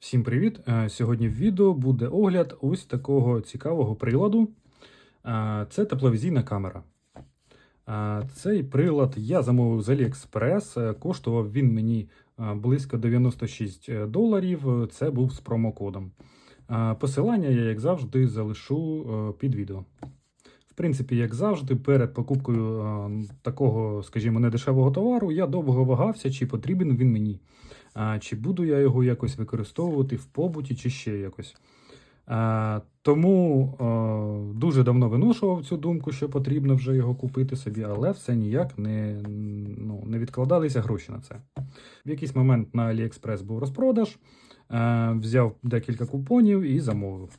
Всім привіт! Е, Сьогодні в відео буде огляд ось такого цікавого приладу. Е, Це тепловізійна камера. Е, Цей прилад я замовив з AliExpress. Коштував він мені близько 96 доларів. Це був з промокодом. Посилання я, як завжди, залишу під відео. В принципі, як завжди, перед покупкою такого, скажімо, недешевого товару, я довго вагався, чи потрібен він мені. Чи буду я його якось використовувати в побуті, чи ще якось. Тому дуже давно виношував цю думку, що потрібно вже його купити собі, але все ніяк не, ну, не відкладалися гроші на це. В якийсь момент на AliExpress був розпродаж, взяв декілька купонів і замовив.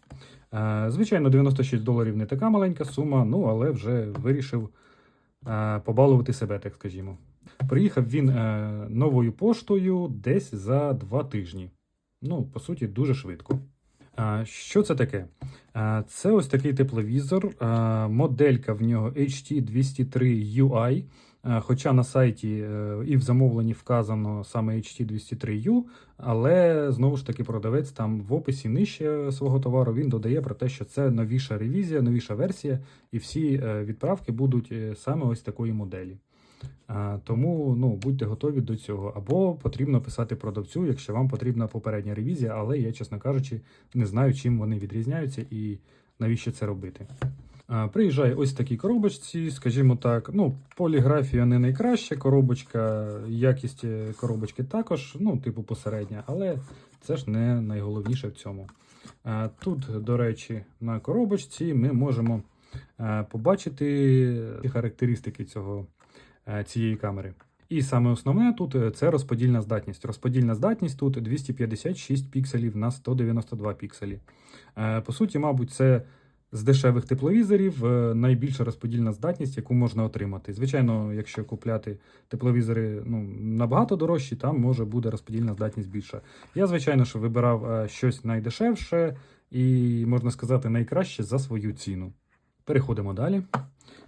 Звичайно, 96 доларів не така маленька сума, ну але вже вирішив побалувати себе, так скажімо. Приїхав він е, новою поштою десь за два тижні. Ну, по суті, дуже швидко. Що це таке? Це ось такий тепловізор. Моделька в нього HT203UI. Хоча на сайті е, і в замовленні вказано саме HT203U, але знову ж таки продавець там в описі нижче свого товару він додає про те, що це новіша ревізія, новіша версія, і всі е, відправки будуть саме ось такої моделі. Тому ну, будьте готові до цього. Або потрібно писати продавцю, якщо вам потрібна попередня ревізія, але я, чесно кажучи, не знаю, чим вони відрізняються і навіщо це робити. Приїжджає ось в такій коробочці, скажімо так, ну, поліграфія не найкраща коробочка, якість е, коробочки також, ну, типу посередня, але це ж не найголовніше в цьому. Тут, до речі, на коробочці ми можемо е, побачити характеристики цього цієї камери. І саме основне тут е, це розподільна здатність. Розподільна здатність тут 256 пікселів на 192 пікселі. Е, По суті, мабуть, це з дешевих тепловізорів е, найбільша розподільна здатність, яку можна отримати. Звичайно, якщо купляти тепловізори ну, набагато дорожчі, там може буде розподільна здатність більша. Я, звичайно, що вибирав е, щось найдешевше і, можна сказати, найкраще за свою ціну. Переходимо далі.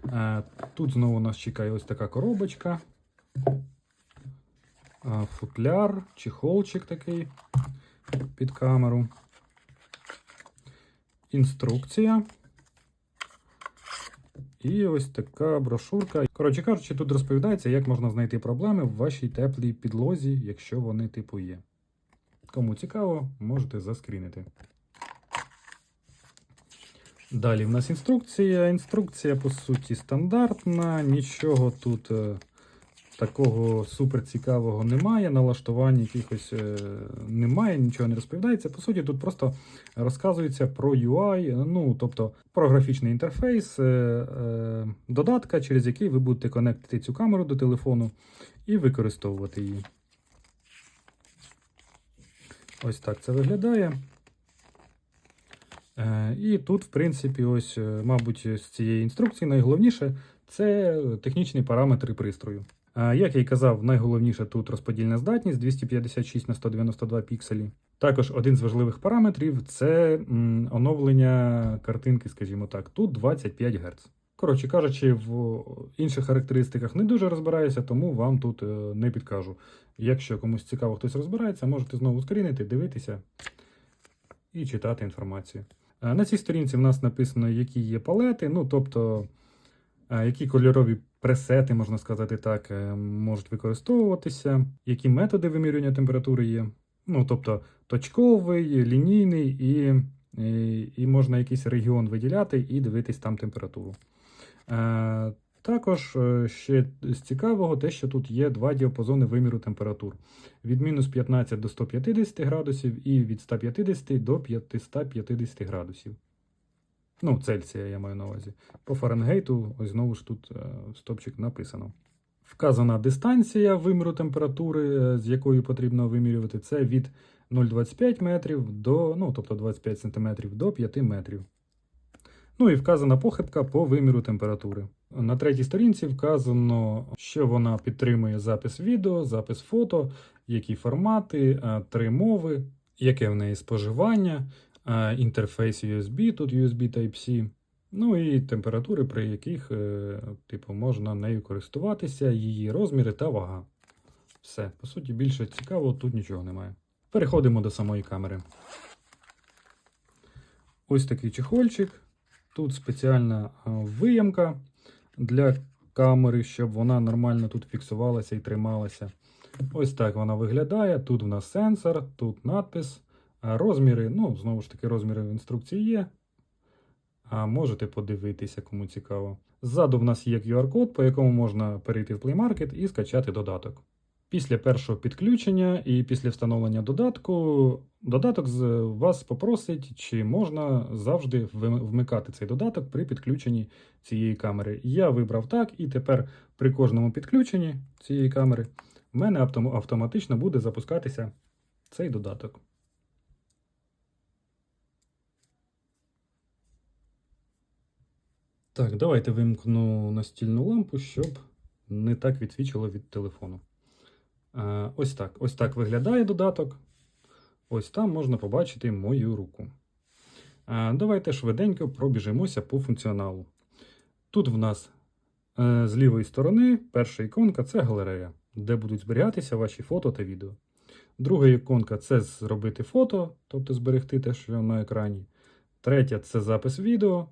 Е, Тут знову нас чекає ось така коробочка. Е, Футляр, чехолчик такий під камеру. Інструкція. І ось така брошурка. Коротше кажучи, тут розповідається, як можна знайти проблеми в вашій теплій підлозі, якщо вони типу є. Кому цікаво, можете заскрінити. Далі в нас інструкція. Інструкція, по суті, стандартна, нічого тут е, такого супер цікавого немає. Налаштувань якихось е, немає, нічого не розповідається. По суті, тут просто розказується про UI, ну тобто про графічний інтерфейс е, додатка, через який ви будете конектити цю камеру до телефону і використовувати її. Ось так це виглядає. Е, І тут, в принципі, ось, е, мабуть, з цієї інструкції найголовніше це технічні параметри пристрою. Е, Як я й казав, найголовніше тут розподільна здатність 256 на 192 пікселі. Також один з важливих параметрів це оновлення картинки, скажімо так, тут 25 Гц. Коротше кажучи, в інших характеристиках не дуже розбираюся, тому вам тут не підкажу. Якщо комусь цікаво хтось розбирається, можете знову скрінити, дивитися і читати інформацію. Е, На цій сторінці в нас написано, які є палети, ну тобто, е, які кольорові пресети, можна сказати так, е, можуть використовуватися, які методи вимірювання температури є. Ну, тобто точковий, лінійний, і, і, і можна якийсь регіон виділяти і дивитись там температуру. Також е, ще з цікавого, те, що тут є два діапазони виміру температур: від мінус 15 до 150 градусів і від 150 до 550 градусів. Ну, Цельсія я маю на увазі. По Фаренгейту, ось знову ж тут е, стопчик написано. Вказана дистанція виміру температури, е, з якою потрібно вимірювати, це від 0,25 метрів до, ну, тобто 25 см до 5 метрів. Ну і вказана похибка по виміру температури. На третій сторінці вказано, що вона підтримує запис відео, запис фото, які формати, е, три мови, яке в неї споживання, е, інтерфейс USB, тут USB Type-C. Ну і температури, при яких е, типу, можна нею користуватися, її розміри та вага. Все, по суті, більше цікавого тут нічого немає. Переходимо до самої камери. Ось такий чехольчик. Тут спеціальна виямка для камери, щоб вона нормально тут фіксувалася і трималася. Ось так вона виглядає. Тут в нас сенсор, тут надпис. Розміри, ну, знову ж таки, розміри в інструкції є. А можете подивитися, кому цікаво. Ззаду в нас є QR-код, по якому можна перейти в Play Market і скачати додаток. Після першого підключення і після встановлення додатку, додаток з вас попросить, чи можна завжди вмикати цей додаток при підключенні цієї камери. Я вибрав так, і тепер при кожному підключенні цієї камери в мене автоматично буде запускатися цей додаток. Так, давайте вимкну настільну лампу, щоб не так відсвічило від телефону. Е, Ось так. Ось так виглядає додаток. Ось там можна побачити мою руку. Е, Давайте швиденько пробіжимося по функціоналу. Тут в нас е, з лівої сторони перша іконка це галерея, де будуть зберігатися ваші фото та відео. Друга іконка це зробити фото, тобто зберегти те, що на екрані. Третя це запис відео.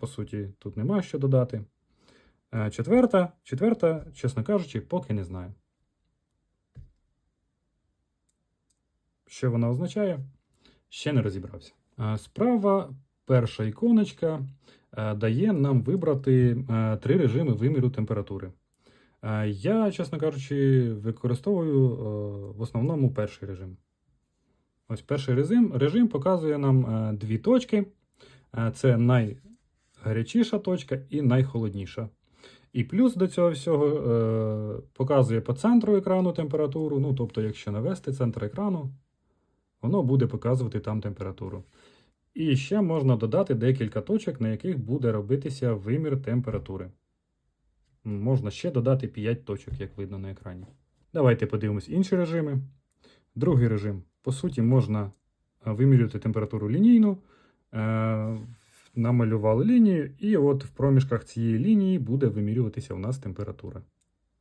По суті, тут нема що додати. Четверта, четверта, чесно кажучи, поки не знаю. Що вона означає? Ще не розібрався. Е, Справа перша іконочка е, дає нам вибрати е, три режими виміру температури. Я, чесно кажучи, використовую в основному перший режим. Ось перший режим, режим показує нам дві точки. Це найгарячіша точка і найхолодніша. І плюс до цього всього показує по центру екрану температуру. Ну, тобто, якщо навести центр екрану, воно буде показувати там температуру. І ще можна додати декілька точок, на яких буде робитися вимір температури. Можна ще додати 5 точок, як видно на екрані. Давайте подивимось інші режими. Другий режим. По суті, можна е, вимірювати температуру лінійну. Е, намалювали лінію, і от в проміжках цієї лінії буде вимірюватися у нас температура.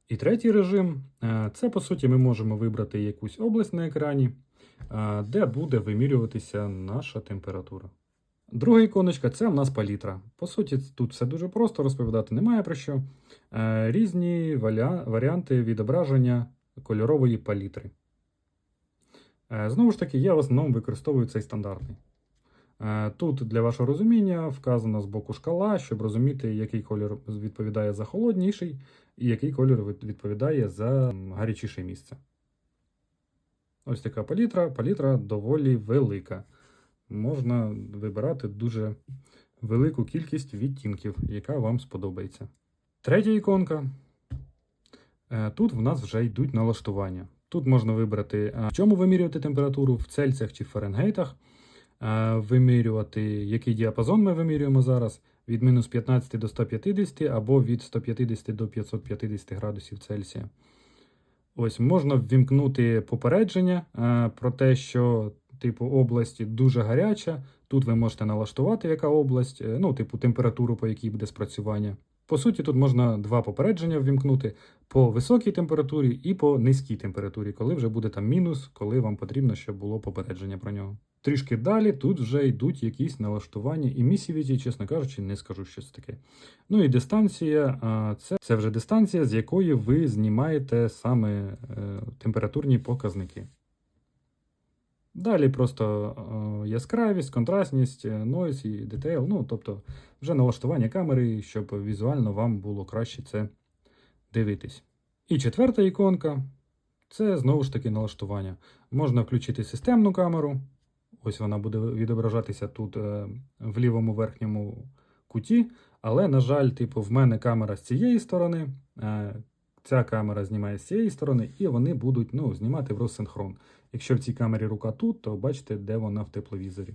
І третій режим е, це, по суті, ми можемо вибрати якусь область на екрані, де буде вимірюватися наша температура. Друга іконочка це в нас палітра. По суті, тут все дуже просто, розповідати немає про що. Е, Різні варіанти відображення кольорової палітри. Е, Знову ж таки, я в основному використовую цей стандартний. Е, Тут для вашого розуміння вказана з боку шкала, щоб розуміти, який колір відповідає за холодніший і який колір відповідає за гарячіше місце. Ось така палітра. Палітра доволі велика. Можна вибирати дуже велику кількість відтінків, яка вам сподобається. Третя іконка. Е, Тут в нас вже йдуть налаштування. Тут можна вибрати, е, в чому вимірювати температуру, в Цельсіях чи Фаренгейтах. Е, Вимірювати, який діапазон ми вимірюємо зараз, від мінус 15 до 150 або від 150 до 550 градусів Цельсія. Ось можна ввімкнути попередження е, про те, що типу область дуже гаряча. Тут ви можете налаштувати, яка область, е, ну, типу, температуру, по якій буде спрацювання. По суті, тут можна два попередження ввімкнути по високій температурі і по низькій температурі, коли вже буде там мінус, коли вам потрібно, щоб було попередження про нього. Трішки далі тут вже йдуть якісь налаштування і місівіті, чесно кажучи, не скажу щось таке. Ну і дистанція це, це вже дистанція, з якої ви знімаєте саме е, температурні показники. Далі просто е, яскравість, контрастність, е, noise і детейл, ну тобто вже налаштування камери, щоб візуально вам було краще це дивитись. І четверта іконка це знову ж таки налаштування. Можна включити системну камеру. Ось вона буде відображатися тут е, в лівому верхньому куті. Але, на жаль, типу, в мене камера з цієї сторони, е, ця камера знімає з цієї сторони, і вони будуть ну, знімати в розсинхрон. Якщо в цій камері рука тут, то бачите, де вона в тепловізорі.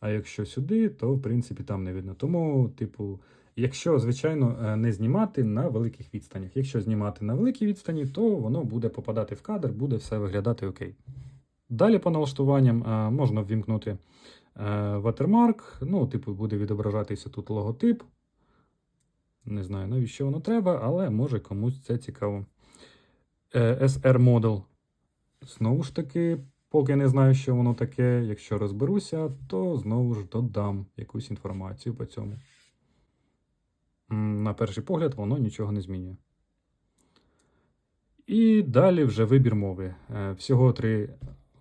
А якщо сюди, то в принципі там не видно. Тому, типу, якщо, звичайно, е, не знімати на великих відстанях. Якщо знімати на великій відстані, то воно буде попадати в кадр, буде все виглядати окей. Далі по налаштуванням е, можна ввімкнути watermark, ну, типу, буде відображатися тут логотип. Не знаю, навіщо воно треба, але може комусь це цікаво. Е, SR Model. Знову ж таки, Поки не знаю, що воно таке. Якщо розберуся, то знову ж додам якусь інформацію по цьому. На перший погляд, воно нічого не змінює. І далі вже вибір мови. Е, Всього три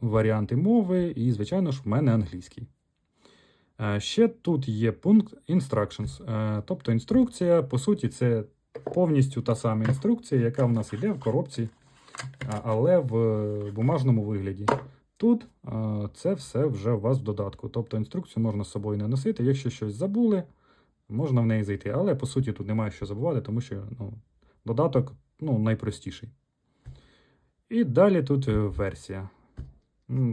варіанти мови, і, звичайно ж, в мене англійський. Е, Ще тут є пункт Instructions. Е, Тобто інструкція, по суті, це повністю та сама інструкція, яка в нас йде в коробці, але в е, бумажному вигляді. Тут це все вже у вас в додатку. Тобто інструкцію можна з собою не носити. Якщо щось забули, можна в неї зайти. Але по суті тут немає що забувати, тому що ну, додаток ну, найпростіший. І далі тут версія.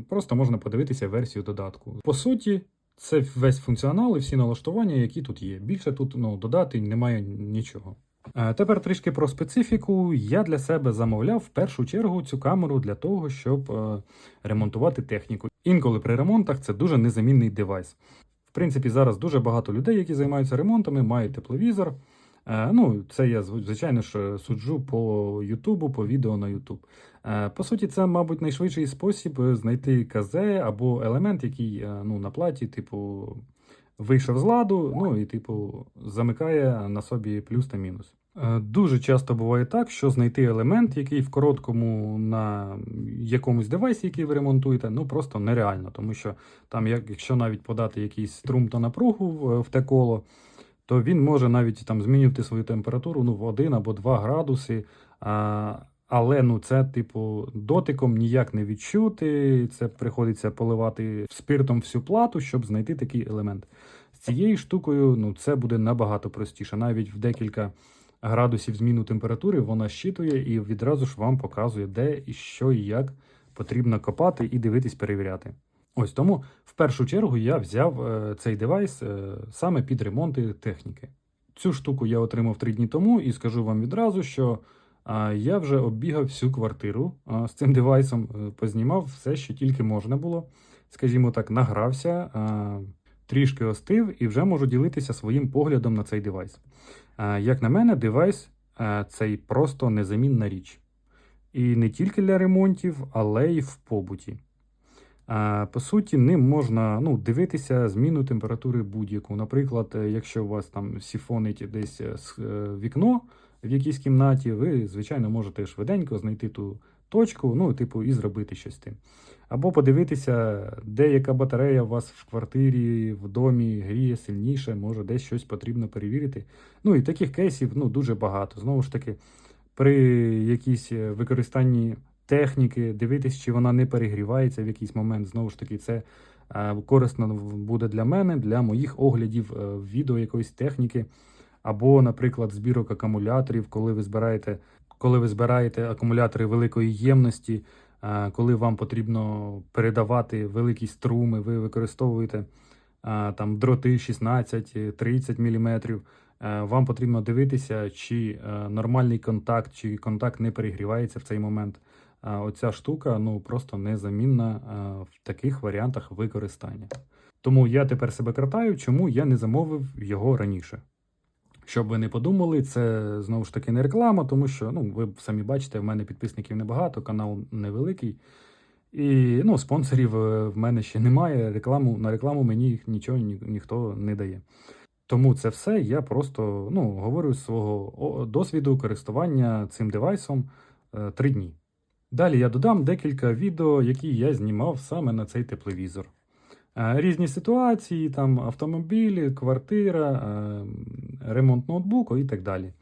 Просто можна подивитися версію додатку. По суті, це весь функціонал і всі налаштування, які тут є. Більше тут ну, додати немає нічого. Тепер трішки про специфіку. Я для себе замовляв в першу чергу цю камеру для того, щоб е, ремонтувати техніку. Інколи при ремонтах це дуже незамінний девайс. В принципі, зараз дуже багато людей, які займаються ремонтами, мають тепловізор. Е, Ну, це я звичайно ж суджу по Ютубу, по відео на Ютуб. Е, По суті, це, мабуть, найшвидший спосіб е, знайти КЗ або елемент, який ну, на платі, типу, вийшов з ладу, ну і, типу, замикає на собі плюс та мінус. Дуже часто буває так, що знайти елемент, який в короткому на якомусь девайсі, який ви ремонтуєте, ну просто нереально, тому що там, якщо навіть подати якийсь струм та напругу в те коло, то він може навіть там змінювати свою температуру ну, в 1 або 2 градуси. А, але ну, це, типу, дотиком ніяк не відчути. Це приходиться поливати спиртом всю плату, щоб знайти такий елемент. З цією штукою ну, це буде набагато простіше. Навіть в декілька градусів зміну температури вона щитує і відразу ж вам показує, де і що і як потрібно копати і дивитись, перевіряти. Ось тому в першу чергу я взяв е, цей девайс е, саме під ремонти техніки. Цю штуку я отримав три дні тому і скажу вам відразу, що я вже оббігав всю квартиру з цим девайсом, е, познімав все, що тільки можна було. Скажімо так, награвся, трішки остив і вже можу ділитися своїм поглядом на цей девайс. Як на мене, девайс цей просто незамінна річ. І не тільки для ремонтів, але й в побуті. По суті, ним можна ну, дивитися зміну температури будь-яку. Наприклад, е, якщо у вас там сіфонить десь е, е, вікно в якійсь кімнаті, ви, звичайно, можете швиденько знайти ту точку, ну, типу, і зробити щось з тим. Або подивитися, де яка батарея у вас в квартирі, в домі гріє сильніше, може десь щось потрібно перевірити. Ну і таких кейсів ну, дуже багато. Знову ж таки, при якійсь використанні техніки, дивитись, чи вона не перегрівається в якийсь момент. Знову ж таки, це е, корисно буде для мене, для моїх оглядів е, відео якоїсь техніки, або, наприклад, збірок акумуляторів, коли ви збираєте, коли ви збираєте акумулятори великої ємності, е, коли вам потрібно передавати великі струми, ви використовуєте там дроти 16-30 мм. Вам потрібно дивитися, чи нормальний контакт, чи контакт не перегрівається в цей момент. Оця штука ну просто незамінна в таких варіантах використання. Тому я тепер себе кратаю, чому я не замовив його раніше. Щоб ви не подумали, це знову ж таки не реклама, тому що ну, ви самі бачите, в мене підписників небагато, канал невеликий. І ну, спонсорів е, в мене ще немає. Рекламу, на рекламу мені нічого ні, ніхто не дає. Тому це все я просто ну, говорю з свого досвіду користування цим девайсом е, три дні. Далі я додам декілька відео, які я знімав саме на цей тепловізор. Е, Різні ситуації, там автомобілі, квартира, е, ремонт ноутбуку і так далі.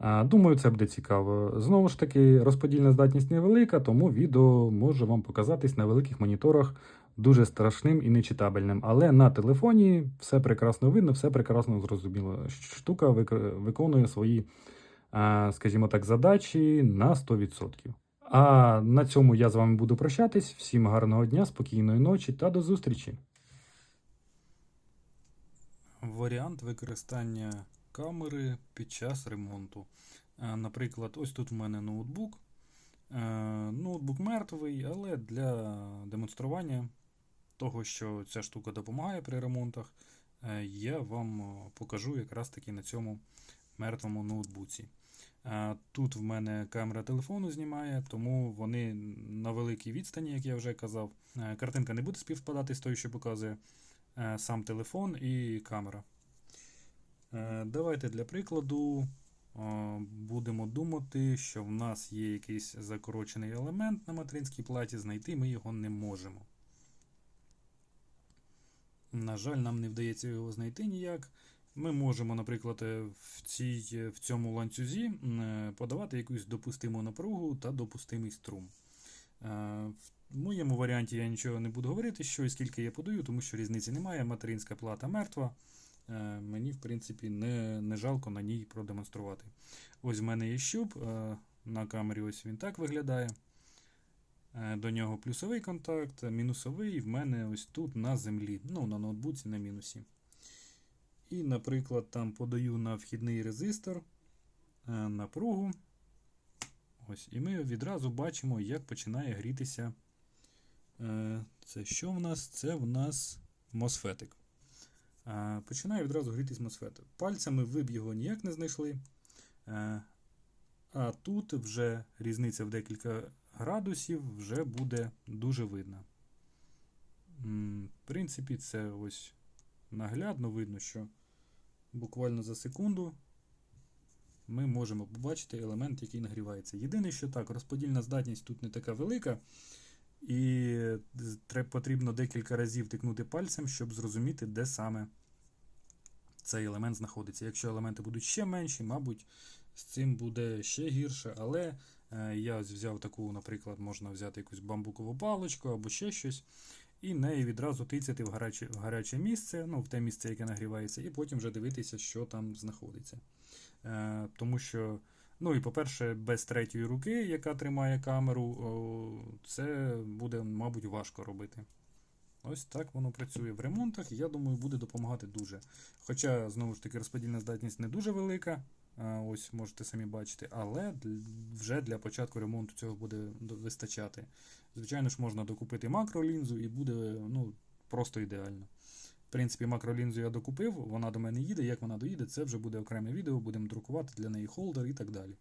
Е, Думаю, це буде цікаво. Знову ж таки, розподільна здатність невелика, тому відео може вам показатись на великих моніторах дуже страшним і нечитабельним. Але на телефоні все прекрасно видно, все прекрасно зрозуміло. Штука виконує свої, скажімо так, задачі на 100%. А на цьому я з вами буду прощатись. Всім гарного дня, спокійної ночі та до зустрічі. Варіант використання камери під час ремонту. Е, Наприклад, ось тут в мене ноутбук. Е, Ноутбук мертвий, але для демонстрування того, що ця штука допомагає при ремонтах, е, я вам покажу якраз таки на цьому мертвому ноутбуці. Тут в мене камера телефону знімає, тому вони на великій відстані, як я вже казав. Е, Картинка не буде співпадати з тою, що показує е, сам телефон і камера. Е, Давайте для прикладу будемо думати, що в нас є якийсь закорочений елемент на материнській платі, знайти ми його не можемо. На жаль, нам не вдається його знайти ніяк. Ми можемо, наприклад, е, в, цій, е, в цьому ланцюзі е, подавати якусь допустиму напругу та допустимий струм. В моєму варіанті я нічого не буду говорити, що і скільки я подаю, тому що різниці немає. Материнська плата мертва. Мені, в принципі, не, не жалко на ній продемонструвати. Ось в мене є щуп. На камері ось він так виглядає. До нього плюсовий контакт, мінусовий в мене ось тут на землі. Ну, на ноутбуці на мінусі. І, наприклад, там подаю на вхідний резистор е, напругу. Ось, і ми відразу бачимо, як починає грітися. Е, Це що в нас? Це в нас мосфетик. Е, Починає відразу грітись мосфетик. Пальцями ви б його ніяк не знайшли. А тут вже різниця в декілька градусів вже буде дуже видна. В принципі, це ось наглядно видно, що буквально за секунду ми можемо побачити елемент, який нагрівається. Єдине, що так, розподільна здатність тут не така велика, і потрібно декілька разів тикнути пальцем, щоб зрозуміти, де саме цей елемент знаходиться. Якщо елементи будуть ще менші, мабуть, з цим буде ще гірше. Але е, я взяв таку, наприклад, можна взяти якусь бамбукову паличку або ще щось, і нею відразу тицяти в гаряче, в гаряче місце, ну, в те місце, яке нагрівається, і потім вже дивитися, що там знаходиться. Е, тому що, ну і по-перше, без третьої руки, яка тримає камеру, о, це буде, мабуть, важко робити. Ось так воно працює в ремонтах, і я думаю, буде допомагати дуже. Хоча, знову ж таки, розподільна здатність не дуже велика, ось можете самі бачити, але вже для початку ремонту цього буде вистачати. Звичайно ж, можна докупити макролінзу і буде ну, просто ідеально. В принципі, макролінзу я докупив, вона до мене їде. Як вона доїде, це вже буде окреме відео, будемо друкувати для неї холдер і так далі.